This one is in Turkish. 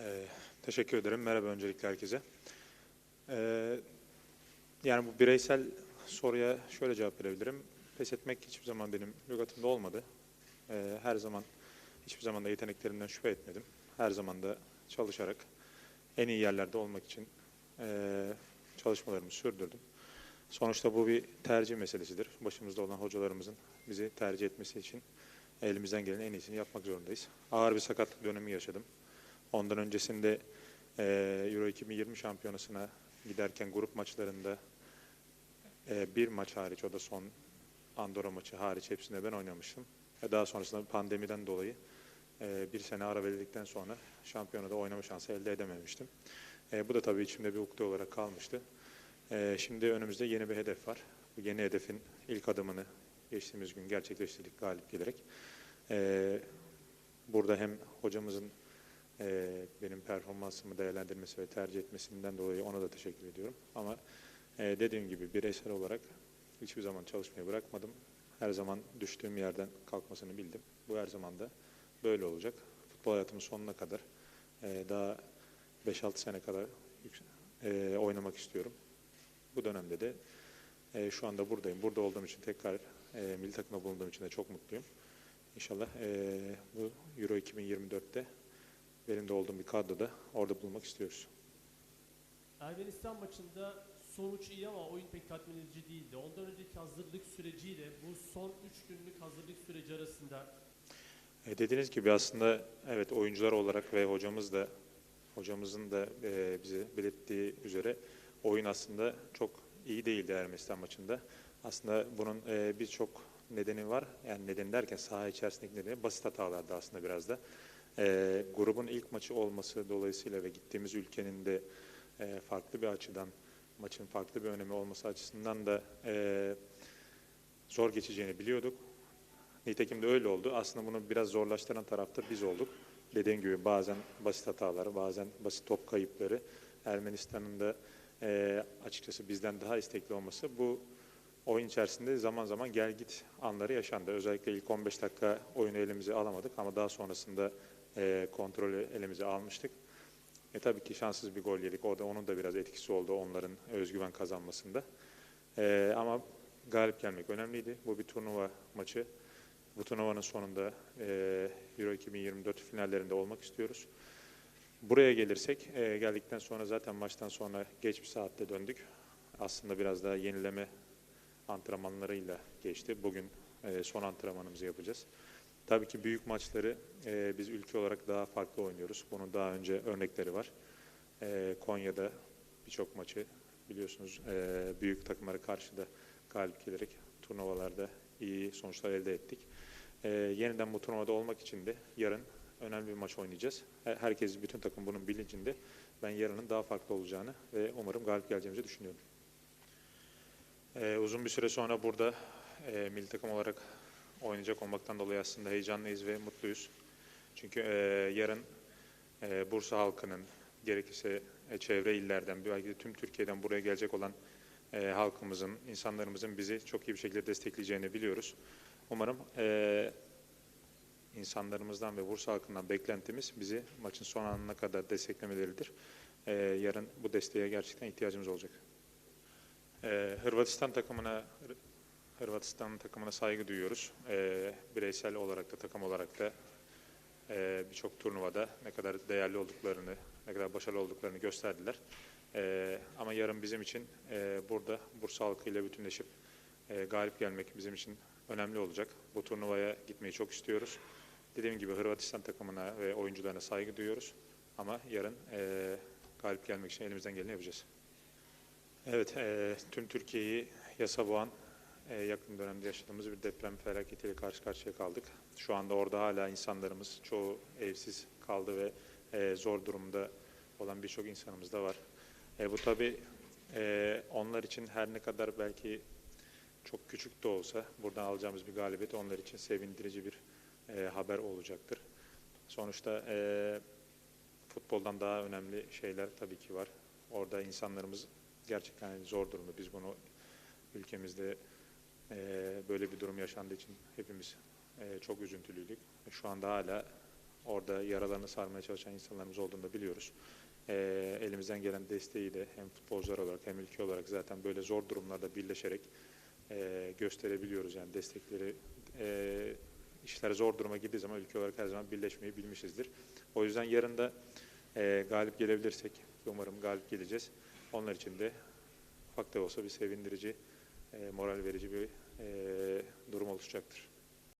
Ee, teşekkür ederim. Merhaba öncelikle herkese. Ee, yani bu bireysel soruya şöyle cevap verebilirim. Pes etmek hiçbir zaman benim lügatımda olmadı. Ee, her zaman, hiçbir zaman da yeteneklerimden şüphe etmedim. Her zaman da çalışarak en iyi yerlerde olmak için eee, çalışmalarımı sürdürdüm. Sonuçta bu bir tercih meselesidir. Başımızda olan hocalarımızın bizi tercih etmesi için elimizden gelen en iyisini yapmak zorundayız. Ağır bir sakatlık dönemi yaşadım. Ondan öncesinde eee, Euro 2020 şampiyonasına giderken grup maçlarında eee, bir maç hariç, o da son Andorra maçı hariç hepsinde ben oynamıştım. Ve daha sonrasında pandemiden dolayı eee, bir sene ara verildikten sonra şampiyonada oynama şansı elde edememiştim. Eee, bu da tabii içimde bir ukde olarak kalmıştı. Eee, şimdi önümüzde yeni bir hedef var. Bu yeni hedefin ilk adımını geçtiğimiz gün gerçekleştirdik galip gelerek. Eee, burada hem hocamızın eee, benim performansımı değerlendirmesi ve tercih etmesinden dolayı ona da teşekkür ediyorum. Ama eee, dediğim gibi bireysel olarak hiçbir zaman çalışmayı bırakmadım. Her zaman düştüğüm yerden kalkmasını bildim. Bu her zaman da böyle olacak. Futbol hayatımın sonuna kadar eee, daha 5-6 sene kadar eee, oynamak istiyorum. Bu dönemde de eee, şu anda buradayım. Burada olduğum için tekrar eee milli takımda bulunduğum için de çok mutluyum. İnşallah eee, bu Euro 2024'te benim de olduğum bir kadroda orada bulunmak istiyoruz. Ermenistan maçında sonuç iyi ama oyun pek tatmin edici değildi. Ondan önceki hazırlık süreciyle bu son 3 günlük hazırlık süreci arasında E, dediğiniz gibi aslında evet oyuncular olarak ve hocamız da hocamızın da e, bize belirttiği üzere oyun aslında çok iyi değildi Ermenistan maçında. Aslında bunun e, birçok nedeni var. Yani neden derken saha içerisindeki nedeni basit hatalardı aslında biraz da. E, grubun ilk maçı olması dolayısıyla ve gittiğimiz ülkenin de e, farklı bir açıdan maçın farklı bir önemi olması açısından da e, zor geçeceğini biliyorduk. Nitekim de öyle oldu. Aslında bunu biraz zorlaştıran tarafta biz olduk. Dediğim gibi bazen basit hatalar, bazen basit top kayıpları. Ermenistan'ın da eee, açıkçası bizden daha istekli olması bu oyun içerisinde zaman zaman gel git anları yaşandı. Özellikle ilk 15 dakika oyunu elimize alamadık ama daha sonrasında eee kontrolü elimize almıştık. E tabii ki şanssız bir gol yedik. O da onun da biraz etkisi oldu onların özgüven kazanmasında. Eee, ama galip gelmek önemliydi. Bu bir turnuva maçı. Bu turnuvanın sonunda eee, Euro 2024 finallerinde olmak istiyoruz. Buraya gelirsek, eee, geldikten sonra zaten maçtan sonra geç bir saatte döndük. Aslında biraz daha yenileme antrenmanlarıyla geçti. Bugün eee, son antrenmanımızı yapacağız. Tabii ki büyük maçları eee, biz ülke olarak daha farklı oynuyoruz. Bunun daha önce örnekleri var. Eee, Konya'da birçok maçı biliyorsunuz eee, büyük takımlara karşı da galip gelerek turnuvalarda iyi sonuçlar elde ettik. Ee, yeniden bu turnuvada olmak için de yarın önemli bir maç oynayacağız. Her- Herkes, bütün takım bunun bilincinde. Ben yarının daha farklı olacağını ve umarım galip geleceğimizi düşünüyorum. Ee, uzun bir süre sonra burada e, milli takım olarak oynayacak olmaktan dolayı aslında heyecanlıyız ve mutluyuz. Çünkü e, yarın e, Bursa halkının, gerekirse e, çevre illerden, belki de tüm Türkiye'den buraya gelecek olan e, halkımızın, insanlarımızın bizi çok iyi bir şekilde destekleyeceğini biliyoruz. Umarım e, insanlarımızdan ve Bursa halkından beklentimiz bizi maçın son anına kadar desteklemeleridir. E, yarın bu desteğe gerçekten ihtiyacımız olacak. E, Hırvatistan takımına Hırvatistan takımına saygı duyuyoruz. E, bireysel olarak da takım olarak da e, birçok turnuvada ne kadar değerli olduklarını, ne kadar başarılı olduklarını gösterdiler. E, ama yarın bizim için e, burada Bursa halkıyla bütünleşip e, galip gelmek bizim için önemli olacak. Bu turnuvaya gitmeyi çok istiyoruz. Dediğim gibi Hırvatistan takımına ve oyuncularına saygı duyuyoruz. Ama yarın e, galip gelmek için elimizden geleni yapacağız. Evet, e, tüm Türkiye'yi yasa boğan yakın dönemde yaşadığımız bir deprem felaketiyle karşı karşıya kaldık. Şu anda orada hala insanlarımız çoğu evsiz kaldı ve e, zor durumda olan birçok insanımız da var. E, bu tabii e, onlar için her ne kadar belki çok küçük de olsa buradan alacağımız bir galibiyet onlar için sevindirici bir haber olacaktır. Sonuçta futboldan daha önemli şeyler tabii ki var. Orada insanlarımız gerçekten zor durumda. Biz bunu ülkemizde e, böyle bir durum yaşandığı için hepimiz e, çok üzüntülüydük. Şu anda hala Orada yaralarını sarmaya çalışan insanlarımız olduğunu da biliyoruz. Ee, elimizden gelen desteği de hem futbolcular olarak hem ülke olarak zaten böyle zor durumlarda birleşerek e, gösterebiliyoruz. Yani destekleri e, işler zor duruma girdiği zaman ülke olarak her zaman birleşmeyi bilmişizdir. O yüzden yarın da e, galip gelebilirsek umarım galip geleceğiz. Onlar için de ufak da olsa bir sevindirici, e, moral verici bir e, durum oluşacaktır.